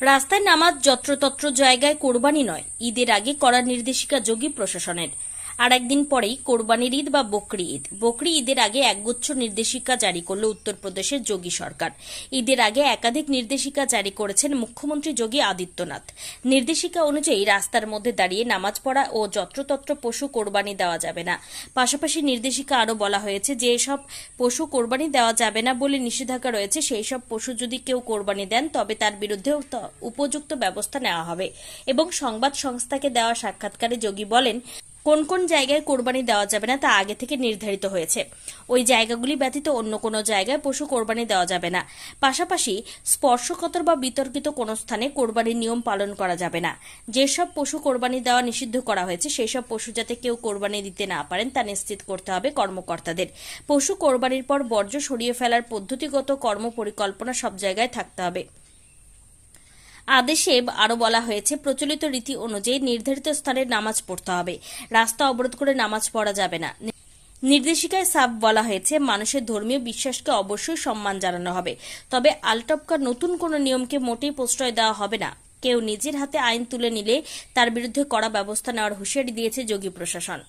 রাস্তায় নামাজ যত্রতত্র জায়গায় কোরবানি নয়। ঈদের আগে করার নির্দেশিকা যোগী প্রশাসনের। আর একদিন পরেই কোরবানির ঈদ বা বকরি ঈদ। বকরি ঈদের আগে একগুচ্ছ নির্দেশিকা জারি করল উত্তরপ্রদেশের যোগী সরকার। ঈদের আগে একাধিক নির্দেশিকা জারি করেছেন মুখ্যমন্ত্রী যোগী আদিত্যনাথ। নির্দেশিকা অনুযায়ী রাস্তার মধ্যে দাঁড়িয়ে নামাজ পড়া ও যত্রতত্র পশু কোরবানি দেওয়া যাবে না। পাশাপাশি নির্দেশিকা আরও বলা হয়েছে যে এসব পশু কোরবানি দেওয়া যাবে না বলে নিষেধাজ্ঞা রয়েছে, সেই সব পশু যদি কেউ কোরবানি দেন তবে তার বিরুদ্ধেও উপযুক্ত ব্যবস্থা নেওয়া হবে। এবং সংবাদ সংস্থাকে দেওয়া সাক্ষাৎকারে যোগী বলেন কোন কোন জায়গায় কোরবানি দেওয়া যাবে না তা আগে থেকে নির্ধারিত হয়েছে। ওই জায়গাগুলি ব্যতীত অন্য কোনো জায়গায় পশু কোরবানি দেওয়া যাবে না। পাশাপাশি স্পর্শকাতর বা বিতর্কিত কোনো স্থানে কোরবানির নিয়ম পালন করা যাবে না। যেসব পশু কোরবানি দেওয়া নিষিদ্ধ করা হয়েছে সেই সব পশু যাতে কেউ কোরবানি দিতে না পারেন তা নিশ্চিত করতে হবে কর্মকর্তাদের। পশু কোরবানির পর বর্জ্য সরিয়ে ফেলার পদ্ধতিগত কর্ম পরিকল্পনা সব জায়গায় থাকতে হবে। আদেশে আরও বলা হয়েছে, প্রচলিত রীতি অনুযায়ী নির্ধারিত স্থানে নামাজ পড়তে হবে। রাস্তা অবরোধ করে নামাজ পড়া যাবে না। নির্দেশিকায় সাফ বলা হয়েছে, মানুষের ধর্মীয় বিশ্বাসকে অবশ্যই সম্মান জানানো হবে। তবে আলটপকার নতুন কোনো নিয়মকে মোটেই প্রশ্রয় দেওয়া হবে না। কেউ নিজের হাতে আইন তুলে নিলে তার বিরুদ্ধে কড়া ব্যবস্থা নেওয়ার হুঁশিয়ারি দিয়েছে যোগী প্রশাসন।